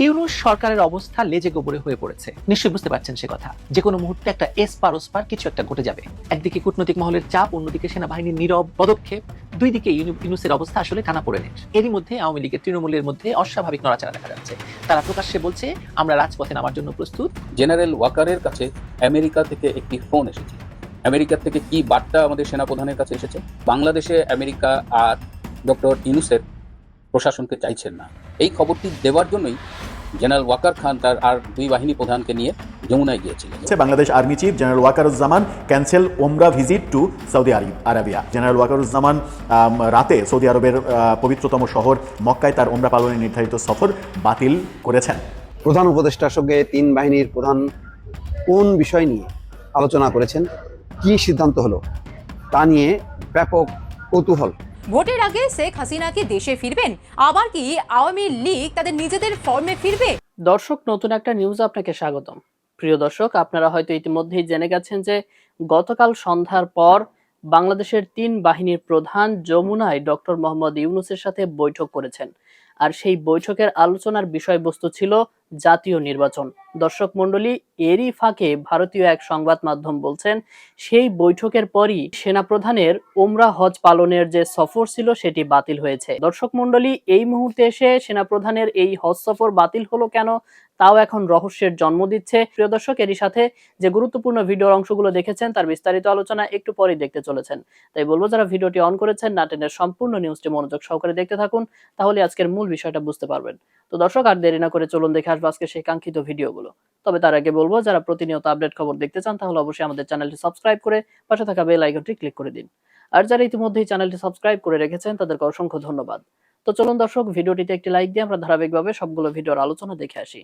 ইউনুস সরকারের অবস্থা লেজে গোবরে হয়ে পড়েছে। নিশ্চয়ই বুঝতে পারছেন সে কথা। যে কোনো মুহূর্তে একটা এস এসপার ওসপার কিছু একটা ঘটে যাবে। একদিকে কূটনৈতিক মহলের চাপ, অন্যদিকে সেনাবাহিনীর নীরব পদক্ষেপ। দুই দিকে ইউনু- ইউনুসের অবস্থা আসলে টানা পড়ে নেই। এরই মধ্যে আওয়ামী লীগের তৃণমূলের মধ্যে অস্বাভাবিক নড়াচড়া দেখা যাচ্ছে। তারা প্রকাশ্যে বলছে, আমরা রাজপথে নামার জন্য প্রস্তুত। জেনারেল ওয়াকারের কাছে আমেরিকা থেকে একটি ফোন এসেছে। আমেরিকা থেকে কি বার্তা আমাদের সেনাপ্রধানের কাছে এসেছে? বাংলাদেশে আমেরিকা আর ডক্টর ইউনুসের প্রশাসনকে চাইছেন না। এই খবরটি দেওয়ার জন্যই জেনারেল ওয়াকার খান তার আর দুই বাহিনী প্রধানকে নিয়ে যমুনায় গিয়েছিলেন। Bangladesh army chief general Waker-uz-Zaman cancel Umrah visit to Saudi Arab Arabia. General Waker-uz-Zaman রাতে সৌদি আরবের পবিত্রতম শহর মক্কায় তার ওমরা পালনের নির্ধারিত সফর বাতিল করেছেন। প্রধান উপদেষ্টার সঙ্গে তিন বাহিনীর প্রধান কোন বিষয় নিয়ে আলোচনা করেছেন? কি সিদ্ধান্ত হলো? তা নিয়ে ব্যাপক কৌতূহল। ভোটের আগে শেখ হাসিনা কি দেশে ফিরবেন? আবার কি আওয়ামী লীগ তাদের নিজেদের ফর্মে ফিরবে? দর্শক, নতুন একটা নিউজ আপনাকে স্বাগতম। প্রিয় দর্শক, আপনারা হয়তো ইতিমধ্যেই জেনে গেছেন যে গতকাল সন্ধ্যার পর বাংলাদেশের তিন বাহিনীর প্রধান যমুনায় ডক্টর মোহাম্মদ ইউনুসের সাথে বৈঠক করেছেন। আর সেই বৈঠকের আলোচনার বিষয়বস্তু ছিল জাতীয় নির্বাচন। দর্শক মণ্ডলী, এরই ফাঁকে ভারতীয় এক সংবাদ মাধ্যম বলছেন, সেই বৈঠকের পরই সেনাপ্রধানের ওমরা হজ পালনের যে সফর ছিল সেটি বাতিল হয়েছে। দর্শক মণ্ডলী, এই মুহূর্তে এসে সেনাপ্রধানের এই হজ সফর বাতিল হলো কেন? তাও এখন রহস্যের জন্ম দিচ্ছে। প্রিয় দর্শক, এরই সাথে যে গুরুত্বপূর্ণ ভিডিওর অংশগুলো দেখেছেন, তার বিস্তারিত আলোচনা একটু পরেই দেখতে চলেছেন। তাই বলব, যারা ভিডিওটি অন করেছেন নাটেনের সম্পূর্ণ নিউজটি মনোযোগ সহকারে দেখতে থাকুন, তাহলে আজকের মূল বিষয়টা বুঝতে পারবেন। তো দর্শক, আর দেরি না করে চলুন দেখে আসব আজকে সেই কাঙ্ক্ষিত ভিডিওগুলো। তবে তার আগে বলব, যারা প্রতিনিয়ত আপডেট খবর দেখতে চান, তাহলে অবশ্যই আমাদের চ্যানেলটি সাবস্ক্রাইব করে পাশে থাকা বেল আইকনটি ক্লিক করে দিন। আর যারা ইতিমধ্যেই চ্যানেলটি সাবস্ক্রাইব করে রেখেছেন, তাদেরকে অসংখ্য ধন্যবাদ। তো চলুন দর্শক, ভিডিওটিতে একটি লাইক দিয়ে আমরা ধারাবাহিকভাবে সবগুলো ভিডিওর আলোচনা দেখে আসি।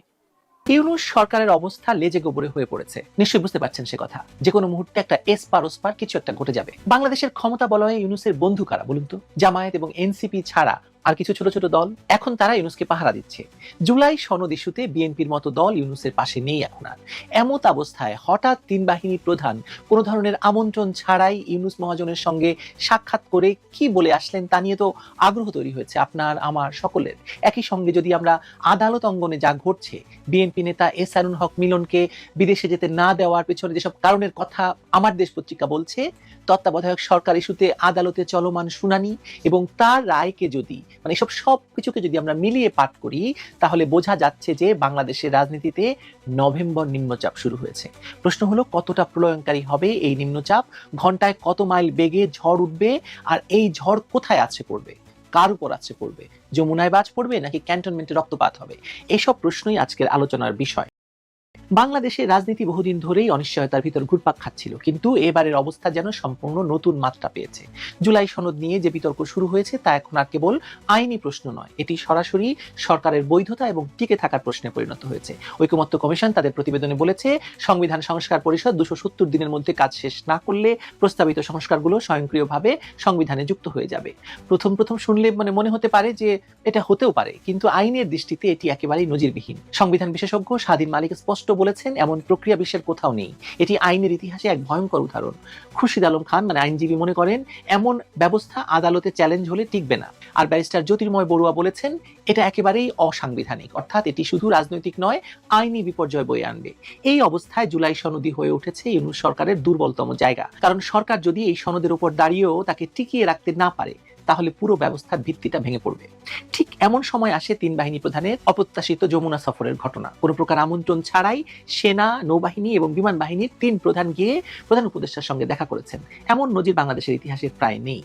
ইউনুস সরকারের অবস্থা লেজে গোবরে হয়ে পড়েছে। নিশ্চয়ই বুঝতে পারছেন সে কথা। যে কোনো মুহূর্তে একটা এসপার ওসপার কিছু একটা ঘটে যাবে। বাংলাদেশের ক্ষমতা বলয়ে ইউনুসের বন্ধু কারা বলুন তো? জামায়াত এবং এনসিপি ছাড়া আর কিছু ছোট ছোট দল এখন তারা ইউনুসকে পাহারা দিচ্ছে। জুলাই সনদ ইস্যুতে বিএনপির মতো দল ইউনুসের পাশে নেই এখন আর। এমত অবস্থায় হঠাৎ তিন বাহিনী প্রধান কোনো ধরনের আমন্ত্রণ ছাড়াই ইউনুস মহাজনের সঙ্গে সাক্ষাৎ করে কি বলে আসলেন তা নিয়ে তো আগ্রহ তৈরি হয়েছে আপনার, আমার, সকলের। একই সঙ্গে যদি আমরা আদালত অঙ্গনে যা ঘটছে, বিএনপি নেতা এস আরুন হক মিলনকে বিদেশে যেতে না দেওয়ার পেছনে যেসব কারণের কথা আমার দেশ পত্রিকা বলছে তত্ত্বাবধায়ক সরকার ইস্যুতে আদালতে চলমান শুনানি এবং তার রায়কে যদি মানে এসব সব কিছুকে যদি আমরা মিলিয়ে পাঠ করি, তাহলে বোঝা যাচ্ছে যে বাংলাদেশের রাজনীতিতে নভেম্বর নিম্নচাপ শুরু হয়েছে। প্রশ্ন হলো, কতটা প্রলয়ঙ্কারী হবে এই নিম্নচাপ? ঘন্টায় কত মাইল বেগে ঝড় উঠবে? আর এই ঝড় কোথায় আছে পড়বে? কার উপর আছে পড়বে? যমুনায় বাজ পড়বে নাকি ক্যান্টনমেন্টে রক্তপাত হবে? এসব প্রশ্নই আজকের আলোচনার বিষয়। বাংলাদেশের রাজনীতি বহুদিন ধরেই অনিশ্চয়তার ভিতর ঘুরপাক খাচ্ছিল, কিন্তু এবারের অবস্থা যেন সম্পূর্ণ নতুন মাত্রা পেয়েছে। জুলাই সনদ নিয়ে যে বিতর্ক শুরু হয়েছে তা এখন আর কেবল আইনি প্রশ্ন নয়, এটি সরাসরি সরকারের বৈধতা এবং টিকে থাকার প্রশ্নে পরিণত হয়েছে। ঐকমত্য কমিশন তাদের প্রতিবেদনে বলেছে, সংবিধান সংস্কার পরিষদ দুশো সত্তর দিনের মধ্যে কাজ শেষ না করলে প্রস্তাবিত সংস্কারগুলো স্বয়ংক্রিয়ভাবে সংবিধানে যুক্ত হয়ে যাবে। প্রথম প্রথম শুনলে মানে মনে হতে পারে যে এটা হতেও পারে, কিন্তু আইনের দৃষ্টিতে এটি একেবারেই নজিরবিহীন। সংবিধান বিশেষজ্ঞ স্বাধীন মালিক স্পষ্ট বলেছেন, এমন প্রক্রিয়া বিশ্বের কোথাও নেই। এটি আইনের ইতিহাসে এক ভয়ঙ্কর উদাহরণ। খুরশিদ আলম খান মানে আইনজীবী মনে করেন, এমন ব্যবস্থা আদালতে চ্যালেঞ্জ হলে টিকবে না। আর ব্যারিস্টার জ্যোতির্ময় বড়ুয়া বলেছেন, এটা একেবারেই অসাংবিধানিক, অর্থাৎ এটি শুধু রাজনৈতিক নয়, আইনি বিপর্যয় বয়ে আনবে। এই অবস্থায় জুলাই সনদি হয়ে উঠেছে ইউনুস সরকারের দুর্বলতম জায়গা। কারণ সরকার যদি এই সনদের উপর দাঁড়িয়েও তাকে টিকিয়ে রাখতে না পারে তাহলে পুরো ব্যবস্থার ভিত্তিটা ভেঙে পড়বে। ঠিক এমন সময় আসে তিন বাহিনী প্রধানের অপ্রত্যাশিত যমুনা সফরের ঘটনা। কোনো প্রকার আমন্ত্রণ ছাড়াই সেনা, নৌবাহিনী এবং বিমান বাহিনীর তিন প্রধান গিয়ে প্রধান উপদেষ্টার সঙ্গে দেখা করেছেন। এমন নজির বাংলাদেশের ইতিহাসে প্রায় নেই।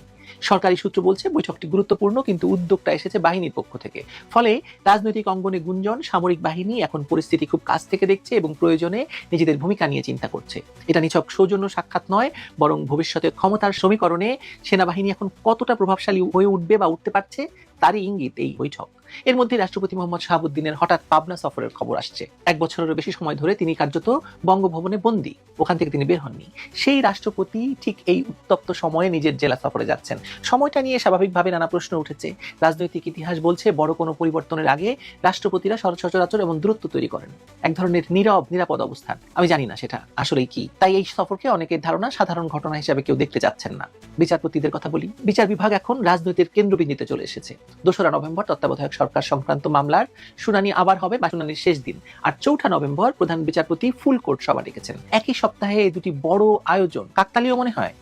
সরকারি সূত্র বলছে বৈঠকটি গুরুত্বপূর্ণ, কিন্তু উদ্যোগটা এসেছে বাহিনীর পক্ষ থেকে। ফলে রাজনৈতিক অঙ্গনে গুঞ্জন, সামরিক বাহিনী এখন পরিস্থিতি খুব কাছ থেকে দেখছে এবং প্রয়োজনে নিজেদের ভূমিকা নিয়ে চিন্তা করছে। এটা নিছক সৌজন্য সাক্ষাৎ নয়, বরং ভবিষ্যতে ক্ষমতার সমীকরণে সেনাবাহিনী এখন কতটা প্রভাবশালী হয়ে উঠবে বা উঠতে পারছে তারই ইঙ্গিত এই বৈঠক। এর মধ্যে রাষ্ট্রপতি মোহাম্মদ শাহাবুদ্দিনের হঠাৎ পাবনা সফরের খবর আসছে। এক বছরেরও বেশি সময় ধরে তিনি কার্যত বঙ্গভবনে বন্দী। ওখান থেকে তিনি বের হননি। সেই রাষ্ট্রপতি ঠিক এই উত্তপ্ত সময়ে নিজের জেলা সফরে যাচ্ছেন। সময়টা নিয়ে স্বাভাবিকভাবে নানা প্রশ্ন উঠেছে। রাজনৈতিক ইতিহাস বলছে, বড় কোনো পরিবর্তনের আগে রাষ্ট্রপতিরা সচরাচর এবং দূরত্ব তৈরি করেন। এক ধরনের নীরব, নিরাপদ অবস্থান। আমি জানি না সেটা আসলেই কি। তাই এই সফরকে অনেকের ধারণা সাধারণ ঘটনা হিসেবে কেউ দেখতে যাচ্ছেন না। বিচারপতিদের কথা বলি। বিচার বিভাগ এখন রাজনৈতিক কেন্দ্রবিন্দুতে চলে এসেছে। দোসরা নভেম্বর তত্ত্বাবধায়ক সরকার সংক্রান্ত মামলার শুনানি আবার হবে বা শুনানির শেষ দিন। আর চৌঠা নভেম্বর প্রধান বিচারপতি ফুল কোর্ট সভা ডেকেছেন। একই সপ্তাহে এই দুটি বড় আয়োজন কাকতালীয় মনে হয়?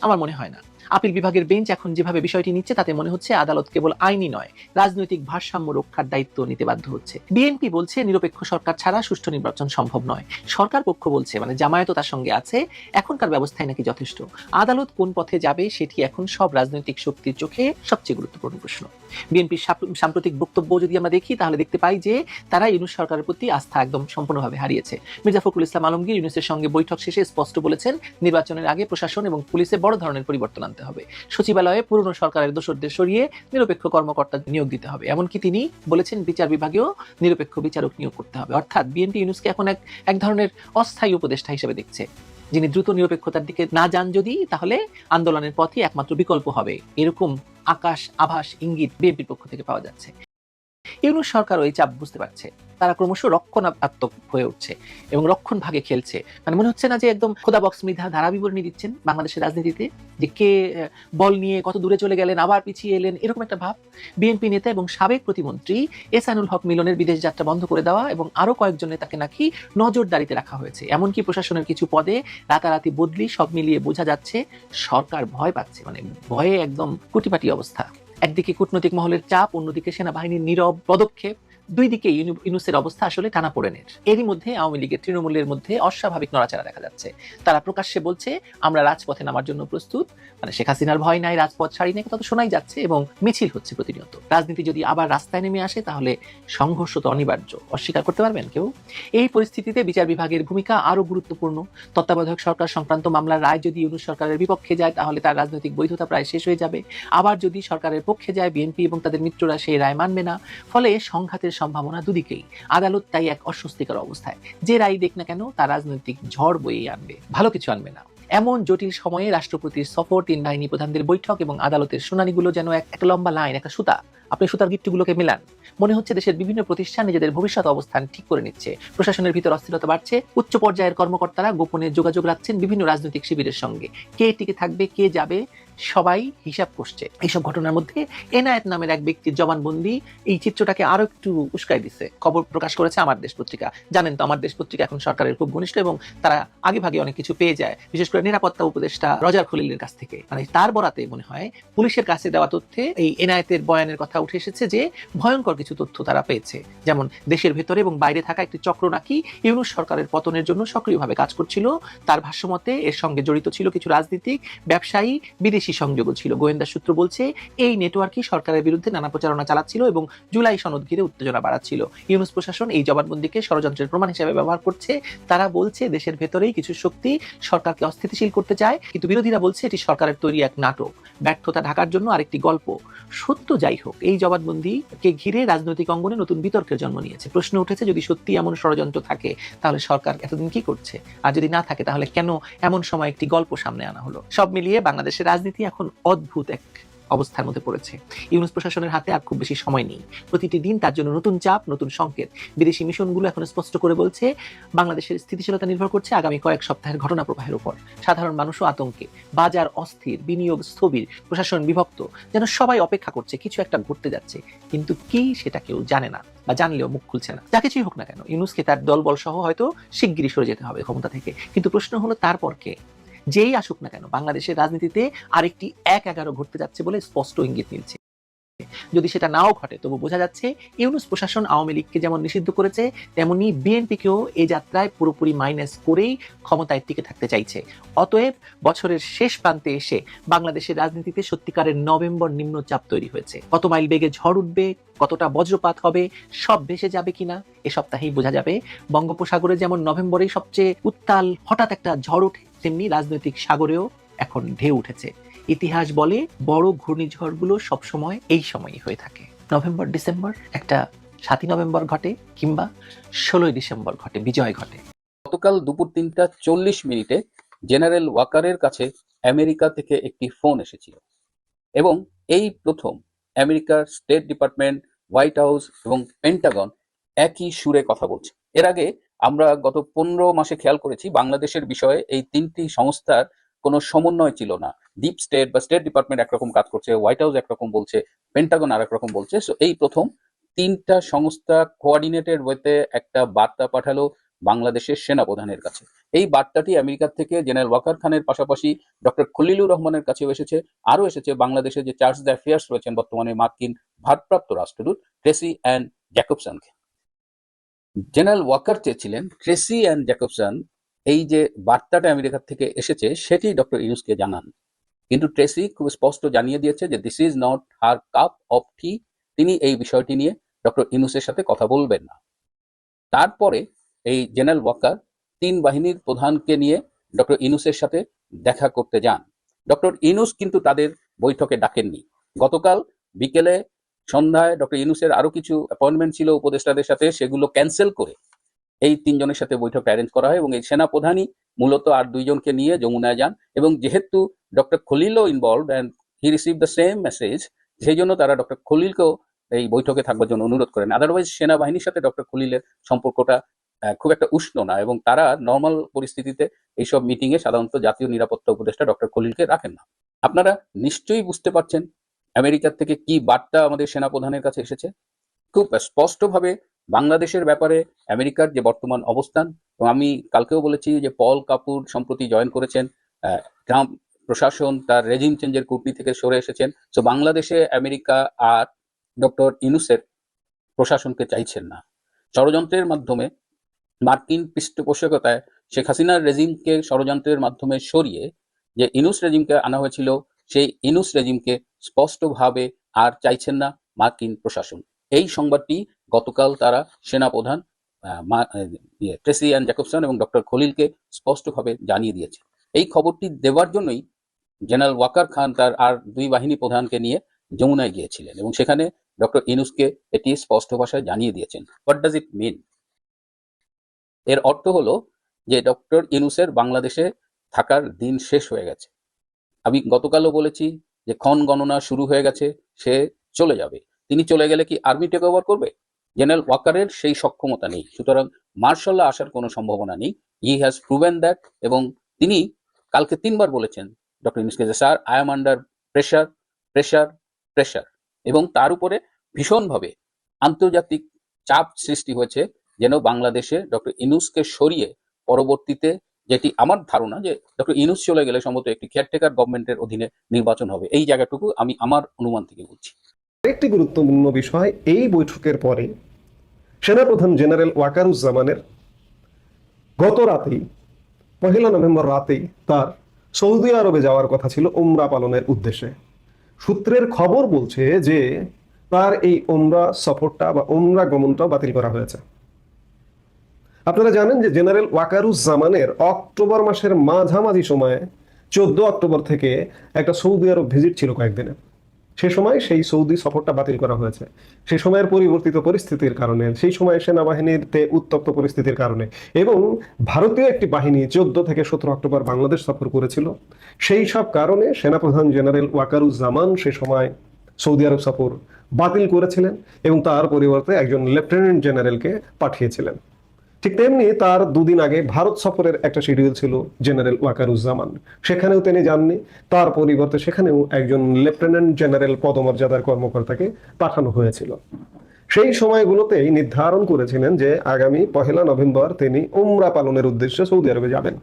আমার মনে হয় না। আপিল বিভাগের বেঞ্চ এখন যেভাবে বিষয়টি নিচ্ছে, তাতে মনে হচ্ছে আদালত কেবল আইনি নয়, রাজনৈতিক ভারসাম্য রক্ষার দায়িত্ব নিতে বাধ্য হচ্ছে। বিএনপি বলছে, নিরপেক্ষ সরকার ছাড়া সুষ্ঠু নির্বাচন সম্ভব নয়। সরকার পক্ষ বলছে মানে জামায়াত তার সঙ্গে আছে, এখনকার ব্যবস্থায় নাকি যথেষ্ট। আদালত কোন পথে যাবে সেটি এখন সব রাজনৈতিক শক্তির চোখে সবচেয়ে গুরুত্বপূর্ণ প্রশ্ন। বিএনপির সাম্প্রতিক বক্তব্য যদি আমরা দেখি, তাহলে দেখতে পাই যে তারা ইউনুস সরকারের প্রতি আস্থা একদম সম্পূর্ণভাবে হারিয়েছে। মির্জা ফখরুল ইসলাম আলমগীর ইউনুসের সঙ্গে বৈঠক শেষে স্পষ্ট বলেছেন, নির্বাচনের আগে প্রশাসন এবং পুলিশে বড় ধরনের পরিবর্তন হবে। সচিবালয়ে পুরনো সরকারের দোষরদের সরিয়ে নিরপেক্ষ কর্মকর্তা নিয়োগ দিতে হবে। এমনকি তিনি বলেছেন বিচার বিভাগেও নিরপেক্ষ বিচারক নিয়োগ করতে হবে। অর্থাৎ বিএনপি ইউনুসকে এখন এক এক ধরনের অস্থায়ী উপদেষ্টা হিসেবে দেখছে। যিনি দ্রুত নিরপেক্ষতার দিকে না যান যদি, তাহলে আন্দোলনের পথই একমাত্র বিকল্প হবে। এরকম আকাশ আভাস ইঙ্গিত বিএনপির পক্ষ থেকে পাওয়া যাচ্ছে। ইউনুস সরকার ওই চাপ বুঝতে পারছে। তারা ক্রমশ রক্ষণাত্মক হয়ে উঠছে এবং রক্ষণ ভাগে খেলছে। মানে মনে হচ্ছে না যে একদম খোদা বক্স মৃধা ধারা বিবরণী দিচ্ছেন বাংলাদেশের রাজনীতিতে যে কে বল নিয়ে কত দূরে চলে গেলেন, আবার পিছিয়ে এলেন, এরকম একটা ভাব। বিএনপি নেতা এবং সাবেক প্রতিমন্ত্রী এসানুল হক মিলনের বিদেশ যাত্রা বন্ধ করে দেওয়া এবং আরও কয়েকজন নেতাকে নাকি নজরদারিতে রাখা হয়েছে। এমনকি প্রশাসনের কিছু পদে রাতারাতি বদলি সব মিলিয়ে বোঝা যাচ্ছে সরকার ভয় পাচ্ছে। মানে ভয়ে একদম কুটিপাটি অবস্থা। একদিকে কূটনৈতিক মহলের চাপ অন্যদিকে সেনাবাহিনীর নীরব পদক্ষেপ দুই দিকে ইউনুসের অবস্থা আসলে টানা পড়েনের। এরই মধ্যে আওয়ামী লীগের তৃণমূলের মধ্যে অস্বাভাবিক নড়াচড়া দেখা যাচ্ছে। তারা প্রকাশ্যে বলছে, আমরা রাজপথে নামার জন্য প্রস্তুত। মানে শেখ হাসিনার ভয় নাই রাজপথ ছাড়ি নাই, কথা তো শোনাই যাচ্ছে এবং মিছিল হচ্ছে প্রতিনিয়ত। রাজনীতি যদি আবার রাস্তায় নেমে আসে, তাহলে সংঘর্ষ তো অনিবার্য। অস্বীকার করতে পারবেন কেউ? এই পরিস্থিতিতে বিচার বিভাগের ভূমিকা আরও গুরুত্বপূর্ণ। তত্ত্বাবধায়ক সরকার সংক্রান্ত মামলার রায় যদি ইউনুস সরকারের বিপক্ষে যায়, তাহলে তার রাজনৈতিক বৈধতা প্রায় শেষ হয়ে যাবে। আবার যদি সরকারের পক্ষে যায়, বিএনপি এবং তাদের মিত্ররা সেই রায় মানবে না, ফলে সংঘাতের সম্ভাবনা দুদিকেই। আদালত তাই এক অস্বস্তিকর অবস্থায়। যে রায় দেখ না কেন তা রাজনৈতিক ঝড় বয়ে আনবে। ভালো কিছু আনবে না। এমন জটিল সময়ে রাষ্ট্রপতির সফর, তিন বাহিনী প্রধানদের বৈঠক এবং আদালতের শুনানিগুলো যেন এক একটা লম্বা লাইন, একটা সুতা। আপনি সুতার গিট্টুগুলোকে মেলান। মনে হচ্ছে দেশের বিভিন্ন প্রতিষ্ঠান নিজেদের ভবিষ্যৎ অবস্থান ঠিক করে নিচ্ছে। প্রশাসনের ভিতর অস্থিরতা বাড়ছে। উচ্চ পর্যায়ের কর্মকর্তারা গোপনে যোগাযোগ রাখছেন বিভিন্ন রাজনৈতিক শিবিরের সঙ্গে। কে টিকে থাকবে, কে যাবে সবাই হিসাব করছে। এইসব ঘটনার মধ্যে এনায়েত নামের এক ব্যক্তির জবানবন্দি এই চিত্রটাকে আরও একটু উস্কাই দিচ্ছে খবর প্রকাশ করেছে আমার দেশ পত্রিকা। জানেন তো, আমার দেশ পত্রিকা এখন সরকারের খুব ঘনিষ্ঠ এবং তারা আগে ভাগে অনেক কিছু পেয়ে যায়। বিশেষ করে নিরাপত্তা উপদেষ্টা রজার খলিলের কাছ থেকে। মানে তার বরাতে মনে হয় পুলিশের কাছে দেওয়া তথ্যে এই এনায়েতের বয়ানের কথা উঠে এসেছে যে ভয়ঙ্কর কিছু তথ্য তারা পেয়েছে। যেমন দেশের ভেতরে এবং বাইরে থাকা একটি চক্র নাকি ইউনুস সরকারের পতনের জন্য সক্রিয়ভাবে কাজ করছিল। তার ভাষ্যমতে এর সঙ্গে জড়িত ছিল কিছু রাজনীতিক, ব্যবসায়ী, বিদেশি সংযোগও ছিল। গোয়েন্দা সূত্র বলছে, এই নেটওয়ার্কই সরকারের বিরুদ্ধে নানা প্রচারণা চালাচ্ছিল এবং জুলাই সনদ ঘিরে উত্তেজনা বাড়াচ্ছিল। ইউনুস প্রশাসন এই জবানবন্দিকে ষড়যন্ত্রের প্রমাণ হিসেবে ব্যবহার করছে। তারা বলছে, দেশের ভেতরেই কিছু শক্তি সরকারকে অস্থিতিশীল করতে চায়, কিন্তু বিরোধীরা বলছে, এটি সরকারের তৈরি এক নাটক। ব্যর্থতা ঢাকার জন্য আরেকটি গল্প। সত্য যাই হোক, এই জবানবন্দিকে ঘিরে রাজনৈতিক অঙ্গনে নতুন বিতর্কের জন্ম নিয়েছে। প্রশ্ন উঠেছে, যদি সত্যি এমন ষড়যন্ত্র থাকে, তাহলে সরকার এতদিন কি করছে? আর যদি না থাকে, তাহলে কেন এমন সময় একটি গল্প সামনে আনা হলো? সব মিলিয়ে বাংলাদেশের রাজনীতি এখন অদ্ভুত এক অবস্থার মধ্যে পড়েছে। ইউনুস প্রশাসনের হাতে আর খুব বেশি সময় নেই। প্রতিটি দিন তার জন্য নতুন চাপ, নতুন সংকেত। বিদেশি মিশনগুলো এখন স্পষ্ট করে বলছে, বাংলাদেশের স্থিতিশীলতা নির্ভর করছে আগামী কয়েক সপ্তাহের ঘটনা প্রবাহের উপর। সাধারণ মানুষও আতঙ্কে। বাজার অস্থির, বিনিয়োগ স্থবির, প্রশাসন বিভক্ত। যেন সবাই অপেক্ষা করছে, কিছু একটা ঘটতে যাচ্ছে। কিন্তু কি সেটা কেউ জানে না বা জানলেও মুখ খুলছে না। যা কিছুই হোক না কেন, ইউনুসকে তার দলবল সহ হয়তো শিগগিরই সরে যেতে হবে ক্ষমতা থেকে। কিন্তু প্রশ্ন হলো, তারপর কে? যেই আসুক না কেন, বাংলাদেশের রাজনীতিতে আরেকটি এক এগারো ঘটতে যাচ্ছে বলে স্পষ্ট ইঙ্গিত মিলছে। যদি সেটা নাও ঘটে, তবু বোঝা যাচ্ছে ইউনুস প্রশাসন আওয়ামী লীগকে যেমন নিষিদ্ধ করেছে, তেমনি বিএনপিকেও এই যাত্রায় পুরোপুরি মাইনাস করেই ক্ষমতায় টিকে থাকতে চাইছে। অতএব বছরের শেষ প্রান্তে এসে বাংলাদেশের রাজনীতিতে সত্যিকারের নভেম্বর নিম্নচাপ তৈরি হয়েছে। কত মাইল বেগে ঝড় উঠবে, কতটা বজ্রপাত হবে, সব ভেসে যাবে কিনা, এ সপ্তাহেই বোঝা যাবে। বঙ্গোপসাগরে যেমন নভেম্বরেই সবচেয়ে উত্তাল হঠাৎ একটা ঝড় ওঠে তেমনি রাজনৈতিক সাগরেও এখন ঢেউ উঠেছে। ইতিহাস বলে বড় ঘূর্ণিঝড়গুলো সবসময় এই সময়ই হয়ে থাকে। নভেম্বর, ডিসেম্বর একটা সাতই নভেম্বর ঘটে কিংবা ষোলোই ডিসেম্বর ঘটে, বিজয় ঘটে। গতকাল দুপুর তিনটা চল্লিশ মিনিটে জেনারেল ওয়াকারের কাছে আমেরিকা থেকে একটি ফোন এসেছিল এবং এই প্রথম আমেরিকার স্টেট ডিপার্টমেন্ট, হোয়াইট হাউস এবং পেন্টাগন একই সুরে কথা বলছে। এর আগে আমরা গত পনেরো মাসে খেয়াল করেছি, বাংলাদেশের বিষয়ে এই তিনটি সংস্থার কোনো সমন্বয় ছিল না। ডিপ স্টেট বা স্টেট ডিপার্টমেন্ট একরকম কাজ করছে হোয়াইট হাউস একরকম বলছে পেন্টাগন আরেক রকম বলছে। সো এই প্রথম তিনটা সংস্থা কোঅর্ডিনেটেড ওয়েতে একটা বার্তা পাঠালো বাংলাদেশের সেনাপ্রধানের কাছে। এই বার্তাটি আমেরিকার থেকে জেনারেল ওয়াকার খানের পাশাপাশি ডক্টর খলিলুর রহমানের কাছেও এসেছে। আরও এসেছে বাংলাদেশে যে চার্জ দ্য অ্যাফেয়ার্স রয়েছেন বর্তমানে মার্কিন ভারপ্রাপ্ত রাষ্ট্রদূত ট্রেসি অ্যান্ড জ্যাকবসনকে জেনারেল ওয়াকার চেয়েছিলেন ট্রেসি অ্যান্ড জ্যাকবসন, এই যে বার্তাটা আমেরিকার থেকে এসেছে, সেটি ডক্টর ইউনুসকে জানান। কিন্তু ট্রেসি খুব স্পষ্ট জানিয়ে দিয়েছে যে this is not her cup of tea তিনি এই বিষয়টি নিয়ে ডক্টর ইউনুসের সাথে কথা বলবেন না। তারপরে এই জেনারেল ওয়াকার তিন বাহিনীর প্রধানকে নিয়ে ডক্টর ইনুসের সাথে দেখা করতে যান। ডক্টর ইনুস কিন্তু তাদের বৈঠকে ডাকেননি। গতকাল বিকেলে সন্ধ্যায় ডক্টর ইনুসের আরও কিছু অ্যাপয়েন্টমেন্ট ছিল উপদেষ্টাদের সাথে, সেগুলো ক্যান্সেল করে এই তিনজনের সাথে বৈঠক অ্যারেঞ্জ করা হয় এবং এই সেনা প্রধানই মূলত আর দুইজনকে নিয়ে যমুনায় যান এবং যেহেতু doctor খলিলও involve and he receive the same message সেই জন্য তারা ডক্টর খলিলকেও এই বৈঠকে থাকবার জন্য অনুরোধ করেন। আদারওয়াইজ সেনাবাহিনীর সাথে ডক্টর খলিলের সম্পর্কটা খুব একটা উষ্ণ না এবং তারা নর্মাল পরিস্থিতিতে এইসব মিটিংয়ে সাধারণত জাতীয় নিরাপত্তা উপদেষ্টা ডক্টর খলিলকে রাখেন না। আপনারা নিশ্চয়ই বুঝতে পারছেন আমেরিকার থেকে কি বার্তা আমাদের সেনাপ্রধানের কাছে এসেছে? খুব স্পষ্টভাবে বাংলাদেশের ব্যাপারে আমেরিকার যে বর্তমান অবস্থান, এবং আমি কালকেও বলেছি যে পল কাপুর সম্প্রতি জয়েন করেছেন ট্রাম্প প্রশাসন, তার রেজিম চেঞ্জের কুটনি থেকে সরে এসেছেন। তো বাংলাদেশে আমেরিকা আর ডক্টর ইনুসের প্রশাসনকে চাইছেন না। ষড়যন্ত্রের মাধ্যমে, মার্কিন পৃষ্ঠপোষকতায় শেখ হাসিনার রেজিমকে ষড়যন্ত্রের মাধ্যমে সরিয়ে যে ইনুস রেজিমকে আনা হয়েছিল, সেই ইনুস রেজিমকে স্পষ্টভাবে আর চাইছেন না মার্কিন প্রশাসন। এই সংবাদটি গতকাল তারা সেনাপ্রধান ইয়ে, ট্রেসি অ্যান্ড জ্যাকবসন এবং ডক্টর খলিলকে স্পষ্টভাবে জানিয়ে দিয়েছে। এই খবরটি দেওয়ার জন্যই জেনারেল ওয়াকার খান তার আর দুই বাহিনী প্রধানকে নিয়ে যমুনায় গিয়েছিলেন এবং সেখানে ডক্টর ইনুসকে এটি স্পষ্ট ভাষায় জানিয়ে দিয়েছেন। What does it mean? এর অর্থ হলো যে ডক্টর ইনুসের বাংলাদেশে থাকার দিন শেষ হয়ে গেছে। আমি গতকালও বলেছি যে ক্ষণ গণনা শুরু হয়ে গেছে, সে চলে যাবে। তিনি চলে গেলে কি আর্মি টেক ওভার করবে? জেনারেল ওয়াকারের সেই সক্ষমতা নেই। সুতরাং মার্শাল্লাহ আসার কোনো সম্ভাবনা নেই। হি হ্যাজ প্রুভেন দ্যাট এবং তিনি কালকে তিনবার বলেছেন, ডক্টর ইনুসকে যে sir I am under pressure pressure pressure এবং তার উপরে ভীষণভাবে আন্তর্জাতিক চাপ সৃষ্টি হয়েছে, যেন বাংলাদেশে ডক্টর ইনুসকে সরিয়ে পরবর্তীতে যেটি আমার ধারণা যে ডক্টর ইনুস চলে গেলে সম্ভবত একটি কেয়ারটেকার গভর্নমেন্টের অধীনে নির্বাচন হবে। এই জায়গাটুকু আমি আমার অনুমান থেকে বলছি। একটি গুরুত্বপূর্ণ বিষয়, এই বৈঠকের পরে সেনাপ্রধান জেনারেল ওয়াকারুজ্জামানের গত রাতেই, পহেলা নভেম্বর রাতেই তার সৌদি আরবে যাওয়ার কথা ছিল ওমরা পালনের উদ্দেশ্যে। সূত্রের খবর বলছে যে তার এই ওমরা সফরটা বা ওমরা গমনটাও বাতিল করা হয়েছে। আপনারা জানেন যে জেনারেল ওয়াকারুজ্জামানের অক্টোবর মাসের মাঝামাঝি সময়ে চোদ্দ অক্টোবর থেকে একটা সৌদি আরব ভিজিট ছিল কয়েকদিনে। সে সময় সেই সৌদি সফরটা বাতিল করা হয়েছে। সেই সময়ের পরিবর্তিত পরিস্থিতির কারণে, সেই সময় সেনাবাহিনীতে উত্তপ্ত পরিস্থিতির কারণে এবং ভারতীয় একটি বাহিনী চোদ্দ থেকে সতেরো অক্টোবর বাংলাদেশ সফর করেছিল। সেই সব কারণে সেনাপ্রধান জেনারেল ওয়াকারুজ্জামান সে সময় সৌদি আরব সফর বাতিল করেছিলেন এবং তার পরিবর্তে একজন লেফটেন্যান্ট জেনারেলকে পাঠিয়েছিলেন। ঠিক তেমনি তার দুদিন আগে ভারত সফরের একটা শিডিউল ছিল জেনারেল ওয়াকারুজ্জামান। সেখানেও তিনি যাননি, তার পরিবর্তে সেখানেও একজন লেফটেন্যান্ট জেনারেল পদমর্যাদার কর্মকর্তাকে পাঠানো হয়েছিল। সেই সময়গুলোতেই নির্ধারণ করেছিলেন যে আগামী পহেলা নভেম্বর তিনি উমরা পালনের উদ্দেশ্যে সৌদি আরবে যাবেন।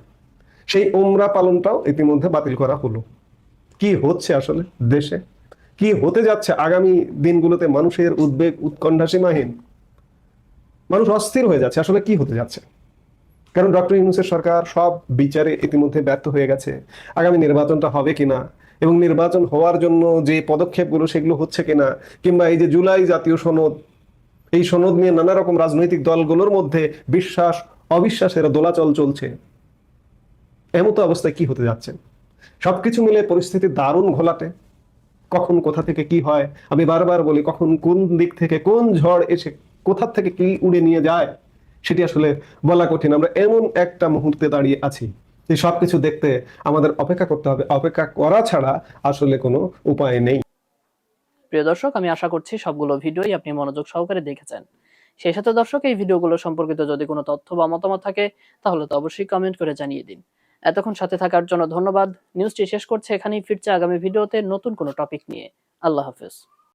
সেই উমরা পালনটাও ইতিমধ্যে বাতিল করা হলো। কি হচ্ছে আসলে দেশে? কি হতে যাচ্ছে আগামী দিনগুলোতে মানুষের উদ্বেগ উৎকণ্ঠা সীমাহীন? মানুষ অস্থির হয়ে যাচ্ছে। আসলে কি হতে যাচ্ছে? কারণ ডক্টর ইউনুসের সরকার সব বিচারে ইতিমধ্যে ব্যর্থ হয়ে গেছে। আগামী নির্বাচনটা হবে কিনা? এবং নির্বাচন হওয়ার জন্য যে পদক্ষেপগুলো সেগুলো হচ্ছে কিনা? কিংবা এই যে জুলাই জাতীয় সনদ, এই সনদ নিয়ে নানা রকম রাজনৈতিক দলগুলোর মধ্যে বিশ্বাস, অবিশ্বাসের দোলাচল চলছে। এমতো অবস্থায় কি হতে যাচ্ছে? সবকিছু মিলে পরিস্থিতি দারুণ ঘোলাটে। কখন কোথা থেকে কি হয়? আমি বারবার বলি, কখন কোন দিক থেকে কোন ঝড় এসে কোথা থেকে কি উড়ে নিয়ে যায়, সেটি আসলে বলা কঠিন। আমরা এমন একটা মুহূর্তে দাঁড়িয়ে আছি যে সবকিছু দেখতে আমাদের অপেক্ষা করতে হবে। অপেক্ষা করা ছাড়া আসলে কোনো উপায় নেই। প্রিয় দর্শক, আমি আশা করছি সবগুলো ভিডিওই আপনি মনোযোগ সহকারে দেখেছেন। সেই সাথে দর্শক, এই ভিডিওগুলো সম্পর্কিত যদি কোনো তথ্য বা মতামত থাকে, তাহলে তো অবশ্যই কমেন্ট করে জানিয়ে দিন। এতক্ষণ সাথে থাকার জন্য ধন্যবাদ। নিউজটি শেষ করছে এখানেই। ফিরছে আগামী ভিডিওতে নতুন কোনো টপিক নিয়ে। আল্লাহ হাফেজ।